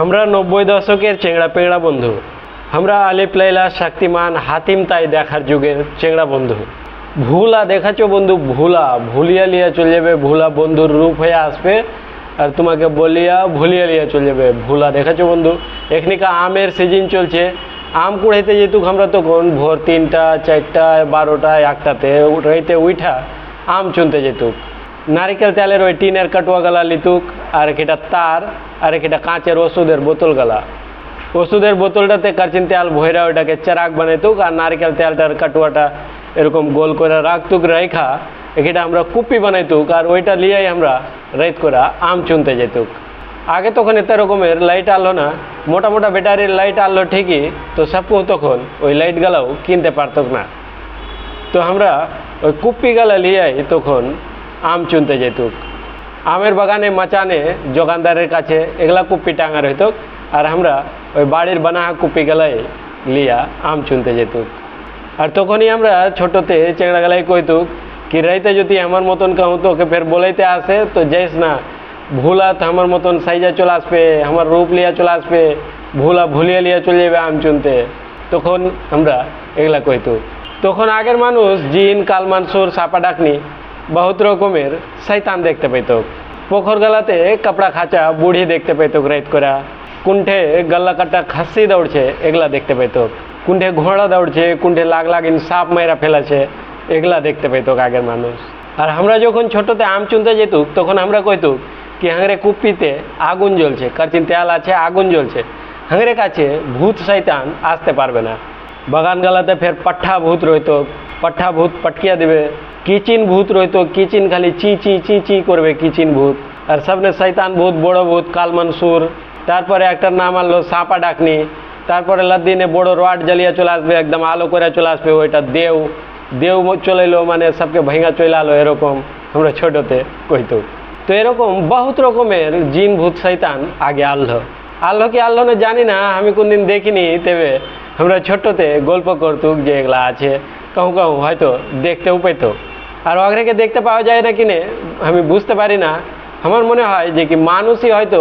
আমরা নব্বই দশকের চেংড়া পেংড়া বন্ধু। আমরা আলিপ লাইলা শক্তিমান হাতিম তাই দেখার যুগের চেংড়া বন্ধু। ভুলা দেখাচ্ছ বন্ধু, ভুলা। ভুলিয়া লিয়া চলে যাবে, ভুলা বন্ধুর রূপ হয়ে আসবে। আর তোমাকে বলিয়া ভুলিয়া লিয়া চলে যাবে, ভুলা দেখাচ্ছ বন্ধু। এখনিকা আমের সিজন চলছে। আম কুড়াইতে যেতুক আমরা তখন ভোর তিনটা, চারটা বারোটা একটাতে রাইতে উঠা আম চুনতে যেতুক। নারিকেল তেলের ওই টিনের কাটুয়া গালা লিতুক, আর একটা তার, আর একটা কাঁচের ওষুধের বোতল গালা। ওষুধের বোতলটাতে কারচিন তেল ভৈরা ওটাকে চেরাক বানাইতুক, আর নারকেল তেলটার কাটুয়াটা এরকম গোল করে রাখতুক রেখা এটা আমরা কুপি বানাইতুক, আর ওইটা লিয়াই আমরা রাইত করে আম চুনতে যেতুক আগে তখন এত রকমের লাইট আনলো না, মোটা মোটা ব্যাটারির লাইট আনলো ঠিকই, তো সাপু তখন ওই লাইট গালাও কিনতে পারতুক না। তো আমরা ওই কুপ্পি গালা লিয়াই তখন আম চুনতে যেতুক। আমের বাগানে মাচানে দোকানদারের কাছে এগুলা কুপি টাঙা রইত আর আমরা ওই বাড়ির বানা কুপ্পি গেলাই লিয়া আম চুনতে যেতুক। আর তখনই আমরা ছোটতে চেংড়া গেলাই কইতুক, কি রাইতে যদি আমার মতন কাউ তোকে ফের বলাইতে আসে, তো যাইস না। ভুলা তো আমার মতন সাইজা চলে আসবে, আমার রূপ লিয়া চলে আসবে, ভুলা ভুলিয়া লিয়া চলে যাবে আম চুনতে। তখন আমরা এগুলা কইতুক। তখন আগের মানুষ জিন, কালমানসুর, সাপা ডাকনি বহুত রকমের শৈতান দেখতে পেত পোখর গলাতে কাপড়া খাঁচা বুড়ি দেখতে পেত রাইত করা কুণ্ঠে গল্লা কাটা খাসি দৌড়ছে, এগুলা দেখতে পেত কুণ্ঠে ঘোড়া দৌড়ছে, কুণ্ঠে লাগ লাগিন সাপ মেরা ফেলেছে, এগুলা দেখতে পেত আগের মানুষ। আর আমরা যখন ছোটতে আম চুনতে যেতুক, তখন আমরা কইতুক কি, হাংরে কুপ্পিতে আগুন জ্বলছে, কারচিন তেল আছে, আগুন জ্বলছে। হাংরে কাছে ভূত শৈতান আসতে পারবে না। বাগান গালাতে ফের পাঠা ভূত রইতো পাঠা ভূত পটকিয়া দিবে। কিচিন ভূত রইতো, কিচিন খালি চি চি চি চি করবে কিচিন ভূত। আর সামনে শৈতান ভূত, বড় ভূত কালমানসুর তারপরে একটা নাম আনলো সাপা ডাকনি। তারপরে লাদিনে বড় রড জ্বালিয়ে চলে আসবে, একদম আলো করে চলে আসবে ওইটা দেও দেও চলে এলো মানে সবকে ভেঙা চলে আলো এরকম, আমরা ছোটতে কইতো। তো এরকম বহুত রকমের জিন, ভূত শৈতান আগে আল্লাহ আল্লাহ কি আল্লাহ না জানি না, আমি কোনদিন দেখিনি, তবে আমরা ছোটতে গল্প করতুক যে এগুলা আছে। কাহু কাহু হয়তো দেখতেও পেতো। আর অগ্রেকে দেখতে পাওয়া যায় না কিনে, আমি বুঝতে পারি না। আমার মনে হয় যে কি মানুষই হয়তো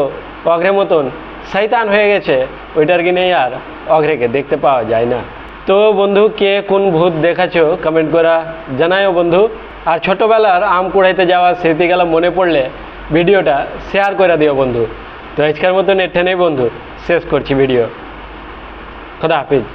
অগ্রের মতন শৈতান হয়ে গেছে, ওইটার কিনে আর অগ্রেকে দেখতে পাওয়া যায় না। তো বন্ধু, কে কোন ভূত দেখাছো? কমেন্ট করা জানায়ও বন্ধু। আর ছোটোবেলার আম কুড়াইতে যাওয়া স্মৃতিগুলো মনে পড়লে ভিডিওটা শেয়ার করে দিও বন্ধু। তো আজকের মতন এখানেই বন্ধু, শেষ করছি ভিডিও খোদা হাফিজ।